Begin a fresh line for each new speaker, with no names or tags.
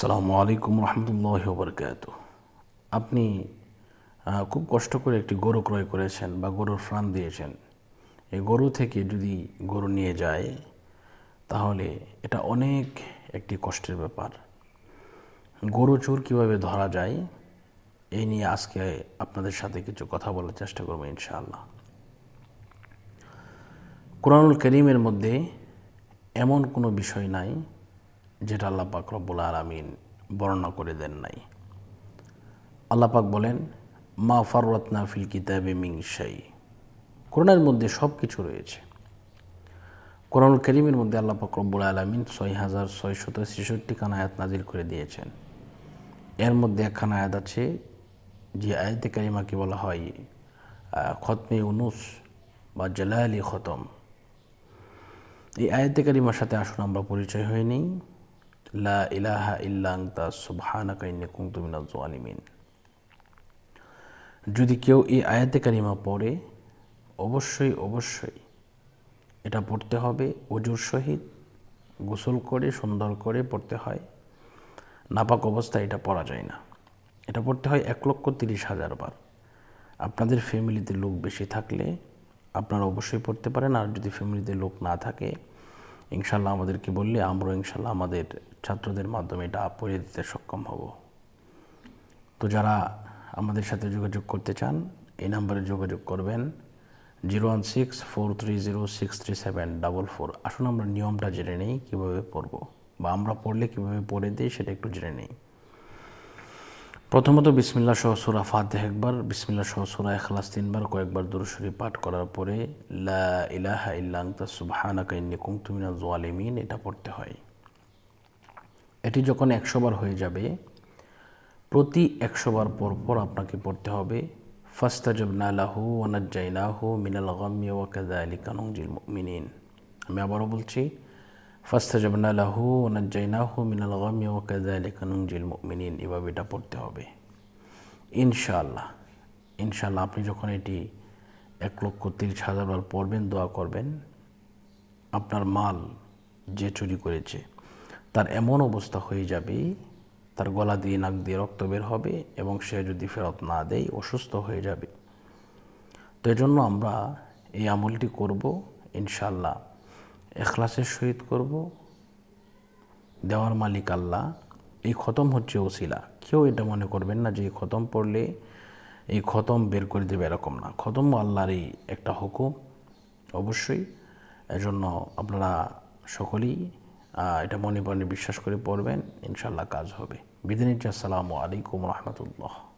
আসসালামু আলাইকুম রহমতুল্লাহ বরকাত আপনি খুব কষ্ট করে একটি গরু ক্রয় করেছেন বা গরুর ফ্রাম দিয়েছেন। এই গরু থেকে যদি গরু নিয়ে যায়, তাহলে এটা অনেক একটি কষ্টের ব্যাপার। গরু চোর কীভাবে ধরা যায়, এই নিয়ে আজকে আপনাদের সাথে কিছু কথা বলার চেষ্টা করব ইনশাআল্লাহ। কোরআনুল করিমের মধ্যে এমন কোনো বিষয় নাই যেটা আল্লাহ পাক রব্বুল আলমিন বর্ণনা করে দেন নাই। আল্লাহ পাক বলেন, মা ফাররতনা ফিল কিতাবে মিং শাই। কোরআনের মধ্যে সব কিছু রয়েছে। কোরআনুল করিমের মধ্যে আল্লাহ পাক রব্বুল আলমিন ছয় হাজার ছয়শত ছেষট্টি খান আয়াত নাজিল করে দিয়েছেন। এর মধ্যে একখান আয়াত আছে, যে আয়াতে কারিমাকে বলা হয় খতমে উনুস বা জালালি খতম। এই আয়াতে কারিমার সাথে আসুন, আমরা পরিচয় হয়ে নিই। লা ইলাহা ইল্লা সুবহানাকা ইন্নী কুনতু মিনাজ যদি কেউ এই আয়াতে কারিমা পড়ে, অবশ্যই অবশ্যই এটা পড়তে হবে অজুর সহিত গোসল করে সুন্দর করে পড়তে হয়। নাপাক অবস্থায় এটা পড়া যায় না। এটা পড়তে হয় এক লক্ষ তিরিশ হাজার বার। আপনাদের ফ্যামিলিতে লোক বেশি থাকলে আপনারা অবশ্যই পড়তে পারেন, আর যদি ফ্যামিলিতে লোক না থাকে ইনশাল্লাহ আমাদেরকে বললে আমরা ইনশাল্লাহ আমাদের ছাত্রদের মাধ্যমে এটা পড়ে দিতে সক্ষম হব। তো যারা আমাদের সাথে যোগাযোগ করতে চান, এই নাম্বারে যোগাযোগ করবেন। Zero one six four three zero six three seven double four. আসুন আমরা নিয়মটা জেনে নিই, কীভাবে পড়ব, বা আমরা পড়লে কীভাবে পড়ে দিই সেটা একটু জেনে নেই। প্রথমত বিসমিল্লা সহ সুরা ফাতেহ একবার বিসমিল্লা সহ সুরা এখলাস তিনবার, কয়েকবার দুরুশরী পাঠ করার পরে, লা ইলাহা ইল্লা আনতা, সুবহানাকা ইন্নী কুনতু মিনাজ এটা পড়তে হয়। এটি যখন একশো বার হয়ে যাবে, প্রতি একশো বার পর পর আপনাকে পড়তে হবে ফাস্তা ফাস্তাজবনা লাহু ওয়ানাজ্জাইনাহু মিনাল গাম্মি ওয়া কাযালিকা নুনজিল মুমিনিন। আমি আবারও বলছি ফাস্তাজবনা লাহু ওয়ানাজ্জাইনাহু মিনাল গাম্মি ওয়া কাযালিকা নুনজিল মুমিনিন এভাবে এটা পড়তে হবে। ইনশাআল্লাহ। ইনশাআল্লাহ আপনি যখন এটি এক লক্ষ তিরিশ হাজার বার পড়বেন, দোয়া করবেন, আপনার মাল যে চুরি করেছে, তার এমন অবস্থা হয়ে যাবে, তার গলা দিয়ে নাক দিয়ে রক্ত বের হবে এবং সে যদি ফেরত না দেয়, অসুস্থ হয়ে যাবে। তো এজন্য আমরা এই আমলটি করব ইনশাল্লাহ এখলাসের সহিত করব। দেওয়ার মালিক আল্লাহ। এই খতম হচ্ছে ওসিলা। কেউ এটা মনে করবেন না যে এই খতম পড়লে এই খতম বের করে দেবে এরকম না। খতম আল্লাহরই একটা হুকুম, অবশ্যই। এজন্য আপনারা সকলেই এটা মনে মনে বিশ্বাস করে পড়বেন। ইনশাল্লাহ কাজ হবে। বিদিনী আসসালামু আলাইকুম রহমতুল্লাহ।